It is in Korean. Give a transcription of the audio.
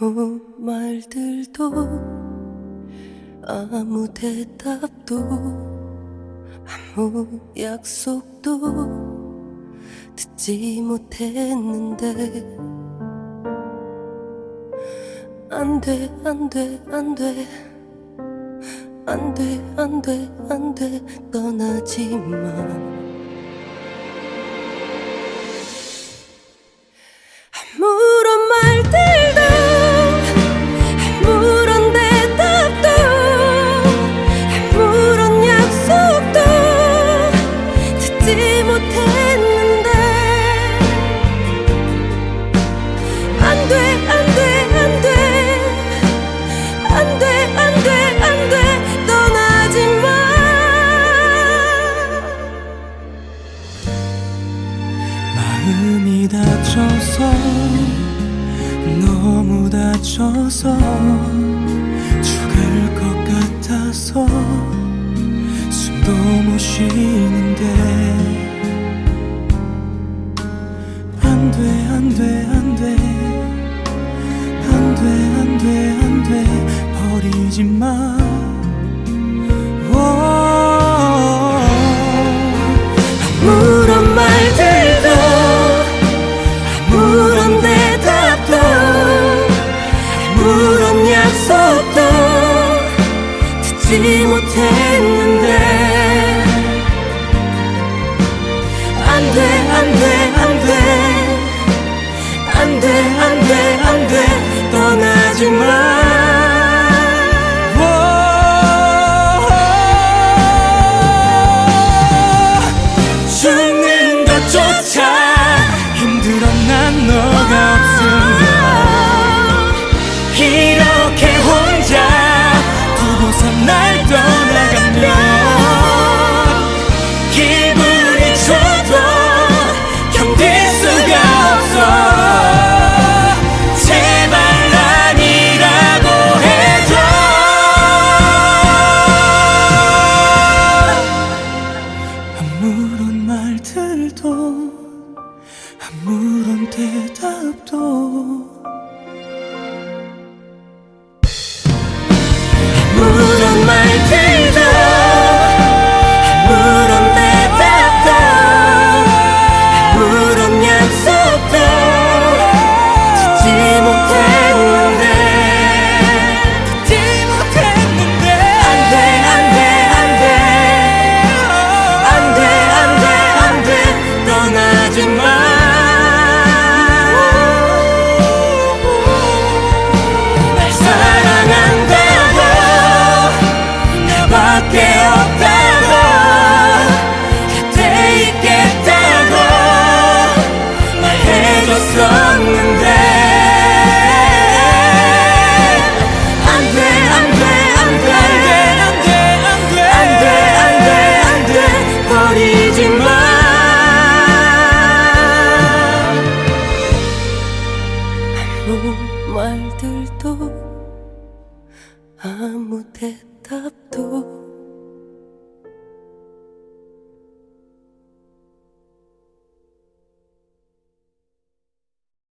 아무 말들도 아무 대답도 아무 약속도 듣지 못했는데 안 돼 안 돼 안 돼 안 돼 안 돼 안 돼. 떠나지 마. 가끔이 다쳐서 너무 다쳐서. 부른 약속도 듣지 아무런 대답도 아무런 말 말들도 아무 대답도